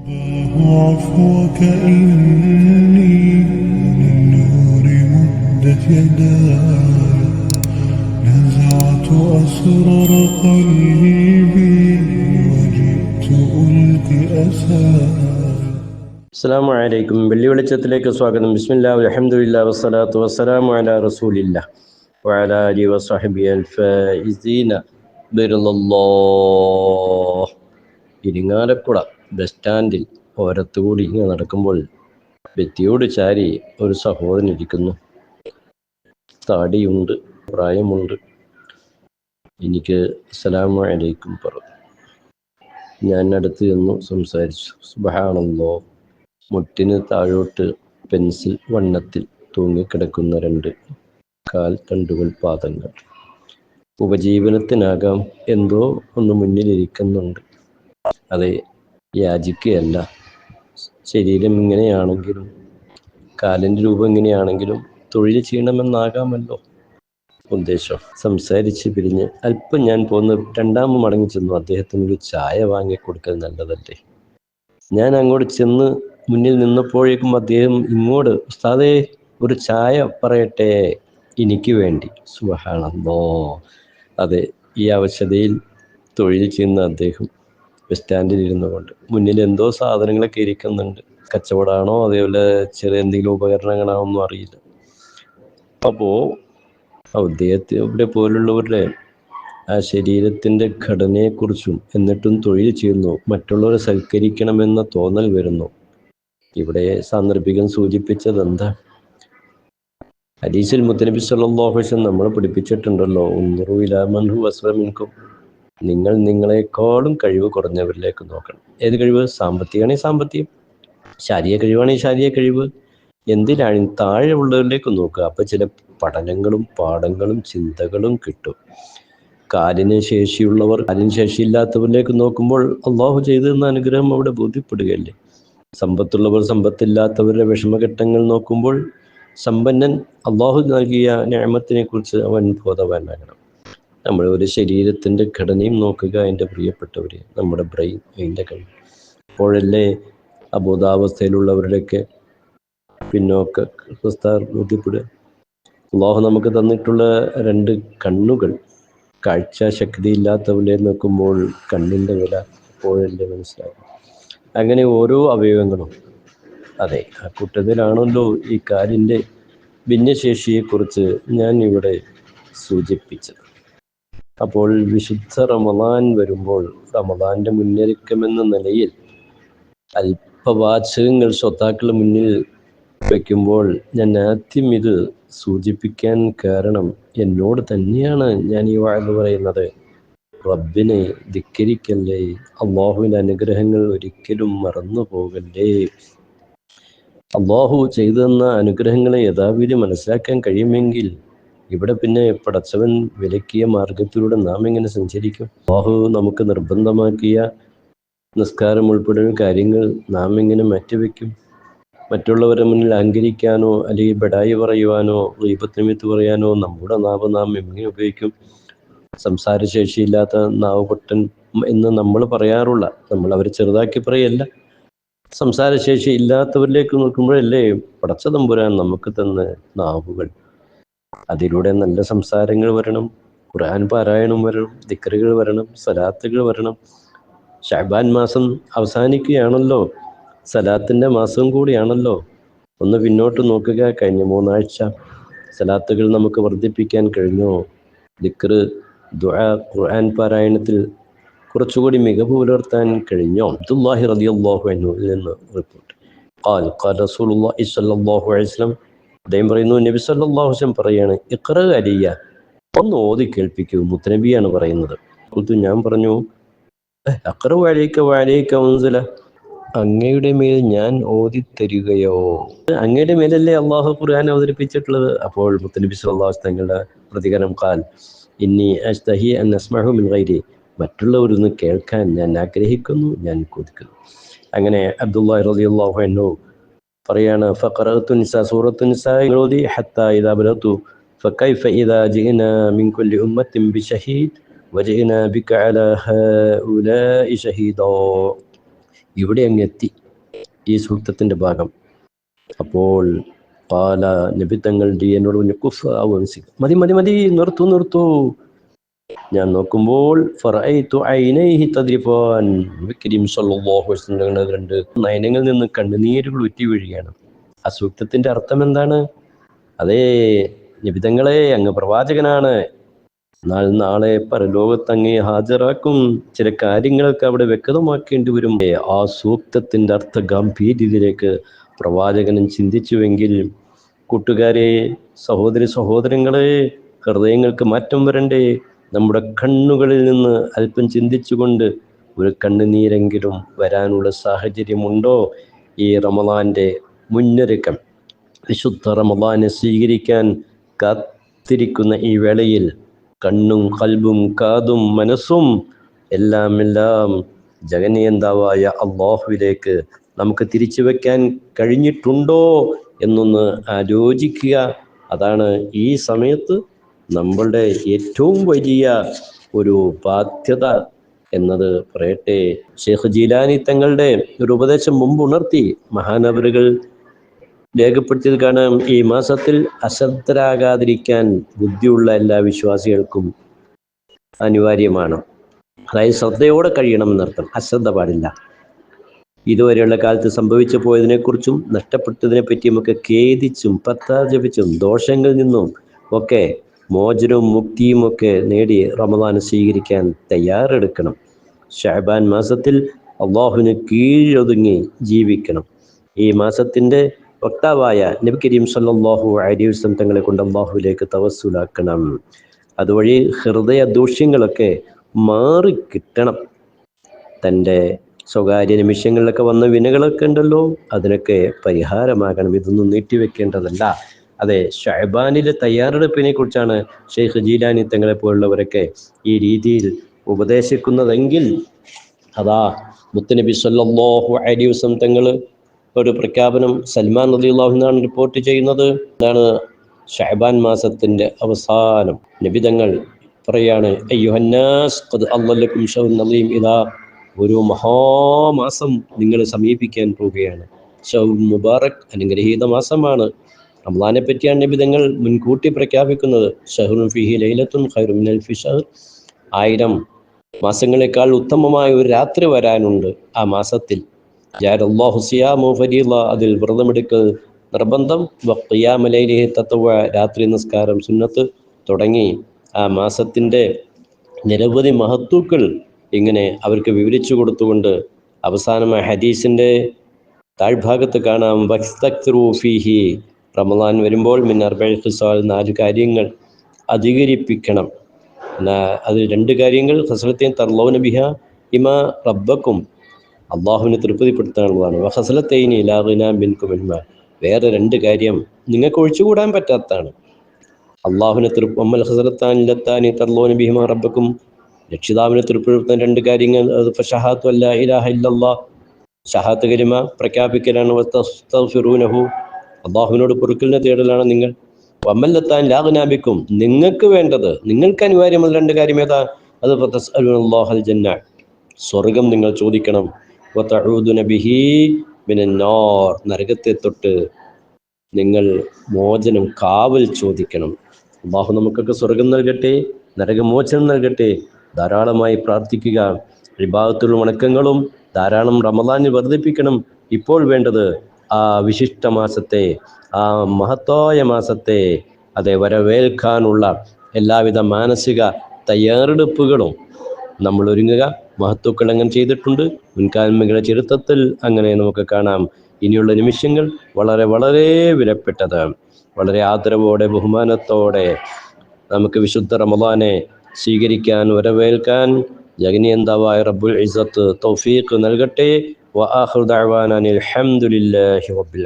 عفوك إني للنور مدت يداي نزعت أسرار قلبي وجئت ألقي أساي അസ്സാം വലൈക്കും വെള്ളി വെളിച്ചത്തിലേക്ക് സ്വാഗതം ബിസ്മില്ലാ അലഹമുല്ല വസ്സലാത്തു വസ്സലാമു അലാ റസൂലില്ല വഅലാ അലി വസ്ഹബി അൽഫീന ഇരിങ്ങാലക്കുട ബസ് സ്റ്റാൻഡിൽ ഓരത്തുകൂടി ഇങ്ങനെ നടക്കുമ്പോൾ ഭിത്തിയോട് ചാരി ഒരു സഹോദരൻ ഇരിക്കുന്നു. താടിയുണ്ട് പ്രായമുണ്ട്. എനിക്ക് അസ്സലാമു അലൈക്കും പറഞ്ഞു. ഞാൻ അടുത്ത് ചെന്നു സംസാരിച്ചു. സുബഹാണല്ലോ മുട്ടിന് താഴോട്ട് പെൻസിൽ വണ്ണത്തിൽ തൂങ്ങിക്കിടക്കുന്ന രണ്ട് കാൽ തണ്ടുകൾ പാദങ്ങൾ. ഉപജീവനത്തിനാകാം. എന്തോ ഒന്ന് മുന്നിലിരിക്കുന്നുണ്ട്. അതെ യാചിക്കുകയല്ല. ശരീരം ഇങ്ങനെയാണെങ്കിലും കാലിന്റെ രൂപം ഇങ്ങനെയാണെങ്കിലും തൊഴിൽ ചെയ്യണമെന്നാകാമല്ലോ. ഉദ്ദേശം. സംസാരിച്ച് പിരിഞ്ഞ് അല്പം ഞാൻ പോന്ന് രണ്ടാമത് മടങ്ങി ചെന്നു. അദ്ദേഹത്തിന് ഒരു ചായ വാങ്ങി കൊടുക്കൽ നല്ലതല്ലേ? ഞാൻ അങ്ങോട്ട് ചെന്ന് മുന്നിൽ നിന്നപ്പോഴേക്കും അദ്ദേഹം ഇങ്ങോട്ട് ഉസ്താദേ ഒരു ചായ പറയട്ടെ എനിക്ക് വേണ്ടി. സുബഹാണല്ലോ അതെ ഈ അവശതയിൽ തൊഴിൽ ചെയ്യുന്ന അദ്ദേഹം ബസ് സ്റ്റാൻഡിൽ ഇരുന്നു കൊണ്ട് മുന്നിൽ എന്തോ സാധനങ്ങളൊക്കെ ഇരിക്കുന്നുണ്ട്. കച്ചവടമാണോ അതേപോലെ ചെറിയ എന്തെങ്കിലും ഉപകരണങ്ങളാണോ ഒന്നും അറിയില്ല അപ്പോൾ ഇവിടെ പോലുള്ളവരുടെ ആ ശരീരത്തിന്റെ ഘടനയെക്കുറിച്ചും എന്നിട്ടും തൊഴിൽ ചെയ്യുന്നു. മറ്റുള്ളവരെ സൽക്കരിക്കണമെന്ന തോന്നൽ വരുന്നു. ഇവിടെ സാന്ദർഭികൻ സൂചിപ്പിച്ചത് എന്താ? ഹദീസിൽ മുത്തനബി വസല്ലം നമ്മളെ പഠിപ്പിച്ചിട്ടുണ്ടല്ലോ ഉന്നറു ഇലാമൻഹു വസ്ലമിൻകും നിങ്ങൾ നിങ്ങളെക്കാളും കഴിവ് കുറഞ്ഞവരിലേക്ക് നോക്കണം. ഏത് കഴിവ്? സാമ്പത്തികമാണെങ്കിൽ സാമ്പത്തികം. ശാരീരിക കഴിവാണെങ്കിൽ ശാരീരിക കഴിവ്. എന്തിനാണ് താഴെ ഉള്ളവരിലേക്ക് നോക്കുക? അപ്പോൾ ചില പഠനങ്ങളും പാഠങ്ങളും ചിന്തകളും കിട്ടും. കാലിന് ശേഷിയുള്ളവർ കാലിന് ശേഷിയില്ലാത്തവരിലേക്ക് നോക്കുമ്പോൾ അള്ളാഹു ചെയ്തു തന്ന അനുഗ്രഹം അവിടെ ബോധ്യപ്പെടുകയല്ലേ? സമ്പത്തുള്ളവർ സമ്പത്തില്ലാത്തവരുടെ വിഷമഘട്ടങ്ങൾ നോക്കുമ്പോൾ സമ്പന്നൻ അള്ളാഹു നൽകിയ ഞാമത്തിനെ കുറിച്ച് അവൻ ബോധവാനാകണം. നമ്മൾ ഒരു ശരീരത്തിന്റെ ഘടനയും നോക്കുക എന്റെ പ്രിയപ്പെട്ടവരെ നമ്മുടെ ബ്രെയിൻ അതിന്റെ കഴിവ് അപ്പോഴല്ലേ അബോധാവസ്ഥയിലുള്ളവരുടെയൊക്കെ പിന്നോക്ക പ്രസ്താർ ബോധ്യപ്പെടുക അള്ളാഹു നമുക്ക് തന്നിട്ടുള്ള രണ്ട് കണ്ണുകൾ കാഴ്ച ശക്തി ശക്തിയില്ലാത്തവരെ നോക്കുമ്പോൾ കണ്ണിന്റെ വില അപ്പോഴല്ലേ മനസ്സിലാകും. അങ്ങനെ ഓരോ അവയവങ്ങളും അതെ ആ കൂട്ടത്തിലാണല്ലോ ഈ കാലിന്റെ ഭിന്നശേഷിയെക്കുറിച്ച് ഞാൻ ഇവിടെ സൂചിപ്പിച്ചത്. അപ്പോൾ വിശുദ്ധ റമദാൻ വരുമ്പോൾ റമദാന്റെ മുന്നൊരുക്കമെന്ന നിലയിൽ അല്പവാചകങ്ങൾ ശ്രോതാക്കളുടെ മുന്നിൽ വയ്ക്കുമ്പോൾ ഞാൻ ആദ്യം ഇത് സൂചിപ്പിക്കാൻ കാരണം എന്നോട് തന്നെയാണ് ഞാൻ ഈ വാഴ്ന്നു പറയുന്നത്. റബ്ബിനെ ധിക്കരിക്കല്ലേ? അള്ളാഹുവിന്റെ അനുഗ്രഹങ്ങൾ ഒരിക്കലും മറന്നു പോകല്ലേ? അള്ളാഹു ചെയ്തു തന്ന അനുഗ്രഹങ്ങളെ യഥാവിധി മനസ്സിലാക്കാൻ കഴിയുമെങ്കിൽ ഇവിടെ പിന്നെ പടച്ചവൻ വിലക്കിയ മാർഗത്തിലൂടെ നാം എങ്ങനെ സഞ്ചരിക്കും? ബാഹു നമുക്ക് നിർബന്ധമാക്കിയ നിസ്കാരം ഉൾപ്പെടെ കാര്യങ്ങൾ നാം എങ്ങനെ മാറ്റിവെക്കും? മറ്റുള്ളവരുടെ മുന്നിൽ അഹങ്കരിക്കാനോ അല്ലെങ്കിൽ ബെടായി പറയുവാനോ ദീപത്തിനിമിത്ത് പറയാനോ നമ്മുടെ നാവ് നാം എങ്ങനെ ഉപയോഗിക്കും? സംസാരശേഷിയില്ലാത്ത നാവ് പൊട്ടൻ എന്ന് നമ്മൾ പറയാറുള്ള നമ്മൾ അവരെ ചെറുതാക്കി പറയല്ല. സംസാരശേഷി ഇല്ലാത്തവരിലേക്ക് നോക്കുമ്പോഴല്ലേ പടച്ച തമ്പുരാൻ നമുക്ക് തന്ന നാവുകൾ. അതിലൂടെ നല്ല സംസാരങ്ങൾ വരണം ഖുർആൻ പാരായണം വരണം ദിക്കറുകൾ വരണം സലാത്തുകൾ വരണം ഷാബാൻ മാസം അവസാനിക്കുകയാണല്ലോ സലാത്തിൻ്റെ മാസം കൂടിയാണല്ലോ ഒന്ന് പിന്നോട്ട് നോക്കുക കഴിഞ്ഞ മൂന്നാഴ്ച സലാത്തുകൾ നമുക്ക് വർദ്ധിപ്പിക്കാൻ കഴിഞ്ഞോ ദിക്കറ് ദുആ ഖുർആൻ പാരായണത്തിൽ കുറച്ചുകൂടി മികവ് പുലർത്താൻ കഴിഞ്ഞോ അബ്ദുല്ലാഹി റളിയല്ലാഹു അൻഹുവിൽ നിന്ന് റിപ്പോർട്ട് قال قال رسول الله صلى الله عليه وسلم അദ്ദേഹം പറയുന്നു നബി വസല്ലം പറയാണ് ഇക്ര അലിയ ഒന്ന് ഓതി കേൾപ്പിക്കൂ മുത്തനബിയാണ് പറയുന്നത്. കുത്തു ഞാൻ പറഞ്ഞു അക്ര വാഴയ്ക്ക വഅലൈക ഉൻസല അങ്ങയുടെ മേൽ ഞാൻ ഓതി തരികയോ അങ്ങയുടെ മേലല്ലേ അള്ളാഹു ഖുർആൻ അവതരിപ്പിച്ചിട്ടുള്ളത്. അപ്പോൾ മുത്തനബി അലൈഹി തങ്ങളുടെ പ്രതികരണം കാൽ ഇനി അസ്തഹി അൻ അസ്മഹു മിൻ മറ്റുള്ളവരൊന്ന് കേൾക്കാൻ ഞാൻ ആഗ്രഹിക്കുന്നു ഞാൻ കൊതിക്കുന്നു. അങ്ങനെ അബ്ദുല്ലാഹി റളിയല്ലാഹു അൻഹു പറയാണ് ഫഖറത്തു നിസ സൂറത്തു നിസ ഓതി ഹത്താ ഇദാ ബലത്തു فكيف إذا جئنا من كل أمة بشهيد وجئنا بك على هؤلاء شهيدا ഇവിടെ അങ്ങ് എത്തി ഈ സൂക്തത്തിൻ്റെ ഭാഗം അപ്പോൾ പാല നബിത്തങ്ങൾ എന്നോട് പറഞ്ഞു കുഫ് ആവൻസി മതി മതി മതി നിർത്തു നിർത്തു ഞാൻ നോക്കുമ്പോൾ കരീം രണ്ട് നയനങ്ങളിൽ നിന്ന് കണ്ണുനീരുകൾ ഉറ്റി വീഴുകയാണ് ആ സൂക്തത്തിന്റെ അർത്ഥം എന്താണ്? അതേ നിബിതങ്ങളെ അങ്ങ് പ്രവാചകനാണ്. എന്നാൽ നാളെ പരലോകത്ത് അങ്ങേ ഹാജരാക്കും. ചില കാര്യങ്ങളൊക്കെ അവിടെ വ്യക്തമാക്കേണ്ടി വരും. ആ സൂക്തത്തിന്റെ അർത്ഥ ഗാംഭീര്യത്തിലേക്ക് പ്രവാചകനും ചിന്തിച്ചുവെങ്കിൽ കൂട്ടുകാരെ സഹോദരി സഹോദരങ്ങളെ ഹൃദയങ്ങൾക്ക് മാറ്റം വരണ്ടേ? നമ്മുടെ കണ്ണുകളിൽ നിന്ന് അല്പം ചിന്തിച്ചുകൊണ്ട് ഒരു കണ്ണുനീരെങ്കിലും വരാനുള്ള സാഹചര്യമുണ്ടോ ഈ റമദാന്റെ മുന്നൊരുക്കം? വിശുദ്ധ റമദാനെ സ്വീകരിക്കാൻ കാത്തിരിക്കുന്ന ഈ വേളയിൽ കണ്ണും കൽബും കാതും മനസ്സും എല്ലാം എല്ലാം ജഗനിയന്താവായ അള്ളാഹുവിലേക്ക് നമുക്ക് തിരിച്ചു വയ്ക്കാൻ കഴിഞ്ഞിട്ടുണ്ടോ എന്നൊന്ന് ആലോചിക്കുക. അതാണ് ഈ സമയത്ത് നമ്മളുടെ ഏറ്റവും വലിയ ഒരു ബാധ്യത എന്നത് പറയട്ടെ. ഷെയ്ഖ് ജീലാനി തങ്ങളുടെ ഒരു ഉപദേശം മുമ്പ് ഉണർത്തി മഹാനവരുകൾ രേഖപ്പെടുത്തിയത് കാണാം. ഈ മാസത്തിൽ അശ്രദ്ധരാകാതിരിക്കാൻ ബുദ്ധിയുള്ള എല്ലാ വിശ്വാസികൾക്കും അനിവാര്യമാണ്. അതായത് ശ്രദ്ധയോടെ കഴിയണമെന്നർത്ഥം അശ്രദ്ധ പാടില്ല. ഇതുവരെയുള്ള കാലത്ത് സംഭവിച്ചു പോയതിനെക്കുറിച്ചും നഷ്ടപ്പെട്ടതിനെ പറ്റിയുമൊക്കെ ഖേദിച്ചും പത്താജപിച്ചും ദോഷങ്ങളിൽ നിന്നും ഒക്കെ മോചനവും മുക്തിയും ഒക്കെ നേടി റമദാൻ സ്വീകരിക്കാൻ തയ്യാറെടുക്കണം. ഷഹബാൻ മാസത്തിൽ അള്ളാഹുവിന് കീഴൊതുങ്ങി ജീവിക്കണം. ഈ മാസത്തിന്റെ വക്താവായ നബി കരീം സല്ലാഹു അലൈവസം തങ്ങളെ കൊണ്ട് അള്ളാഹുവിലേക്ക് തവസ്സുലാക്കണം. അതുവഴി ഹൃദയ ദൂഷ്യങ്ങളൊക്കെ മാറിക്കിട്ടണം തന്റെ സ്വകാര്യ നിമിഷങ്ങളിലൊക്കെ വന്ന വിനകളൊക്കെ ഉണ്ടല്ലോ അതിനൊക്കെ പരിഹാരമാകണം. ഇതൊന്നും നീട്ടിവെക്കേണ്ടതല്ല. അതെ ഷഹബാനിലെ തയ്യാറെടുപ്പിനെ കുറിച്ചാണ് ഷെയ്ഖ് ജീലാനി തങ്ങളെ പോലുള്ളവരൊക്കെ ഈ രീതിയിൽ ഉപദേശിക്കുന്നതെങ്കിൽ അതാ മുത്തനബി സല്ലാഹു അലൈഹി വസം തങ്ങൾ ഒരു പ്രഖ്യാപനം സൽമാൻ റളിയല്ലാഹു അള്ളാഹുനാണ് റിപ്പോർട്ട് ചെയ്യുന്നത്. എന്താണ് ഷഹബാൻ മാസത്തിന്റെ അവസാനം. നിബിതങ്ങൾ പറയാണ് അയ്യുഹന്നാസ് ഖദ് അള്ളലക്കും ഷൗൻ നദീം ഇതാ ഒരു മഹാമാസം നിങ്ങൾ സമീപിക്കാൻ പോവുകയാണ്. ഷൗ മുബാറക് അനുഗ്രഹീത മാസമാണ്. റംലാനെ പറ്റിയാണ് നിബിധങ്ങൾ മുൻകൂട്ടി പ്രഖ്യാപിക്കുന്നത്. ആയിരം മാസങ്ങളെക്കാൾ ഉത്തമമായ ഒരു രാത്രി വരാനുണ്ട് ആ മാസത്തിൽ. അതിൽ വ്രതമെടുക്കൽ നിർബന്ധം. തത്വ രാത്രി നിസ്കാരം സുന്നത്ത് തുടങ്ങി. ആ മാസത്തിന്റെ നിരവധി മഹത്വക്കൾ ഇങ്ങനെ അവർക്ക് വിവരിച്ചു കൊടുത്തുകൊണ്ട് അവസാനമായ ഹദീസിന്റെ താഴ്ഭാഗത്ത് കാണാം. റമദാൻ വരുമ്പോൾ മിൻ അർബൽ നാല് കാര്യങ്ങൾ അധികരിപ്പിക്കണം. അത് രണ്ട് കാര്യങ്ങൾ ഹസലത്തെയും തർലോന ബിഹ ഇമ റബ്ബക്കും അള്ളാഹുവിനെ തൃപ്തിപ്പെടുത്താനുള്ളതാണ് വഹസലത്തൈനി ലാഹിന ബിൻകും ഇൽമ. വേറെ രണ്ട് കാര്യം നിങ്ങൾക്ക് ഒഴിച്ചുകൂടാൻ പറ്റാത്തതാണ്. അള്ളാഹുവിനെ തൃപ്പ് അമ്മൽ ഹസലത്താൻ ലത്താനി തർലോന ബിഹിമ റബ്ബക്കും രക്ഷിതാവിനെ തൃപ്തിപ്പെടുത്താൻ രണ്ട് കാര്യങ്ങൾ ഷഹാത്തു അല്ല ഇലാഹ ഇല്ലല്ലാ. ഷഹാത്ത് കരിമ പ്രഖ്യാപിക്കലാണ് അള്ളാഹുവിനോട് പൊറുക്കലിനെ തേടലാണ് നിങ്ങൾ. വമ്മല്ലത്താൻ ലാഹനാബിക്കും നിങ്ങൾക്ക് വേണ്ടത് നിങ്ങൾക്ക് അനിവാര്യമുള്ള രണ്ട് കാര്യം ഏതാ? അത് അള്ളാഹൽ ജന്ന സ്വർഗം നിങ്ങൾ ചോദിക്കണം. ബിഹി മിനന്നാർ. നരകത്തെ തൊട്ട് നിങ്ങൾ മോചനം കാവൽ ചോദിക്കണം. അള്ളാഹു നമുക്കൊക്കെ സ്വർഗം നൽകട്ടെ നരകമോചനം നൽകട്ടെ. ധാരാളമായി പ്രാർത്ഥിക്കുക. വിഭാഗത്തിലുള്ള വണക്കങ്ങളും ധാരാളം റമദാനിൽ വർദ്ധിപ്പിക്കണം. ഇപ്പോൾ വേണ്ടത് ആ വിശിഷ്ട മാസത്തെ ആ മഹത്തായ മാസത്തെ അതെ വരവേൽക്കാനുള്ള എല്ലാവിധ മാനസിക തയ്യാറെടുപ്പുകളും നമ്മൾ ഒരുങ്ങുക. മഹത്വക്കൾ അങ്ങനെ ചെയ്തിട്ടുണ്ട്. മുൻകാലങ്ങളുടെ ചരിത്രത്തിൽ അങ്ങനെ നമുക്ക് കാണാം. ഇനിയുള്ള നിമിഷങ്ങൾ വളരെ വളരെ വിലപ്പെട്ടത്. വളരെ ആദരവോടെ ബഹുമാനത്തോടെ നമുക്ക് വിശുദ്ധ റമദാനെ സ്വീകരിക്കാൻ വരവേൽക്കാൻ ജഗനിയന്താവായ റബ്ബുൽ ഇസത്ത് തൗഫീഖ് നൽകട്ടെ വ ദഅവാന അനിൽ ഹംദുലില്ലാഹി റബ്ബിൽ